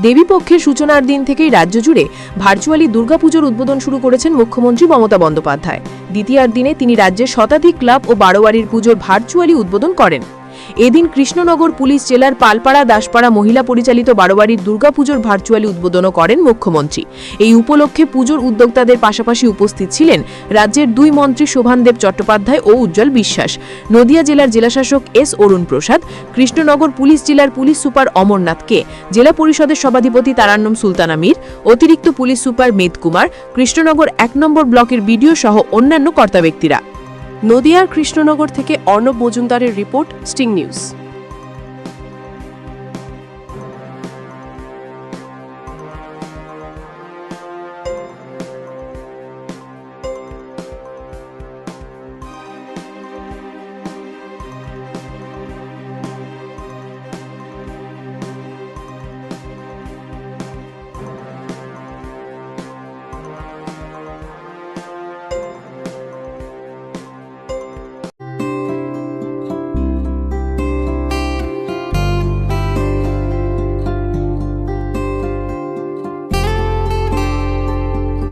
দেবীপক্ষের সূচনার দিন থেকেই রাজ্য জুড়ে ভার্চুয়ালি দুর্গাপুজোর উদ্বোধন শুরু করেছেন মুখ্যমন্ত্রী মমতা বন্দ্যোপাধ্যায়। দ্বিতীয়ার দিনে তিনি রাজ্যের শতাধিক ক্লাব ও বারোয়ারির পুজোর ভার্চুয়ালি উদ্বোধন করেন। এদিন কৃষ্ণনগর পুলিশ জেলার পালপাড়া, দাসপাড়া মহিলা পরিচালিত বারোয়ারির দুর্গাপুজোর ভার্চুয়ালি উদ্বোধনও করেন মুখ্যমন্ত্রী। এই উপলক্ষে পুজোর উদ্যোক্তাদের পাশাপাশি উপস্থিত ছিলেন রাজ্যের দুই মন্ত্রী শোভানদেব চট্টোপাধ্যায় ও উজ্জ্বল বিশ্বাস। নদিয়া জেলার জেলাশাসক এস অরুণ প্রসাদ, কৃষ্ণনগর পুলিশ জেলার পুলিশ সুপার অমরনাথকে জেলা পরিষদের সভাধিপতি তারান্নম সুলতানা মীর, অতিরিক্ত পুলিশ সুপার মেদ কুমার, কৃষ্ণনগর এক নম্বর ব্লকের বিডিও সহ অন্যান্য কর্তা ব্যক্তিরা নদিয়ার কৃষ্ণনগর থেকে অর্ণব মজুমদারের রিপোর্ট স্টিং নিউজ।